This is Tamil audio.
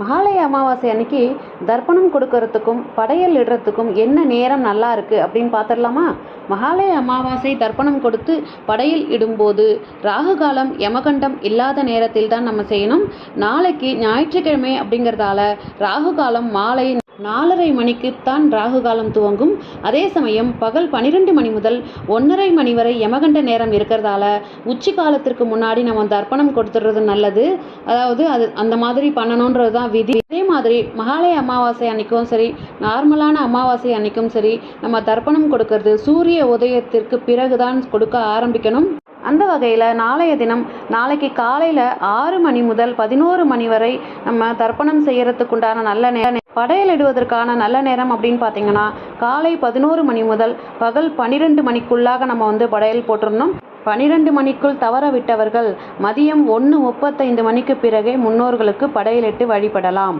மகாலய அமாவாசை அன்னைக்கு தர்ப்பணம் கொடுக்கறதுக்கும் படையல் இடுறதுக்கும் என்ன நேரம் நல்லா இருக்கு அப்படின்னு பார்த்துடலாமா? மகாலய அமாவாசை தர்ப்பணம் கொடுத்து படையில் இடும்போது ராகு காலம் யமகண்டம் இல்லாத நேரத்தில் தான் நம்ம செய்யணும். நாளைக்கு ஞாயிற்றுக்கிழமை அப்படிங்கிறதால ராகு காலம் மாலை நாலரை மணிக்குத்தான் ராகு காலம் துவங்கும். அதே சமயம் பகல் பனிரெண்டு மணி முதல் ஒன்றரை மணி வரை யமகண்ட நேரம் இருக்கிறதால உச்சி காலத்திற்கு முன்னாடி நம்ம தர்ப்பணம் கொடுத்துடுறது நல்லது. அதாவது அது அந்த மாதிரி பண்ணணுன்றது தான் விதி. அதே மாதிரி மகாலய அமாவாசை அன்னைக்கும் சரி நார்மலான அமாவாசை அன்னைக்கும் சரி நம்ம தர்ப்பணம் கொடுக்கறது சூரிய உதயத்திற்கு பிறகுதான் கொடுக்க ஆரம்பிக்கணும். அந்த வகையில் நாளைய தினம் நாளைக்கு காலையில் ஆறு மணி முதல் பதினோரு மணி வரை நம்ம தர்ப்பணம் செய்கிறதுக்குண்டான நல்ல நேரம் படையலிடுவதற்கான நல்ல நேரம் அப்படின்னு பார்த்தீங்கன்னா காலை பதினோரு மணி முதல் பகல் பன்னிரெண்டு மணிக்குள்ளாக நம்ம வந்து படையல் போட்டுருந்தோம். பனிரெண்டு மணிக்குள் தவற விட்டவர்கள் மதியம் ஒன்று முப்பத்தைந்து மணிக்கு பிறகே முன்னோர்களுக்கு படையலிட்டு வழிபடலாம்.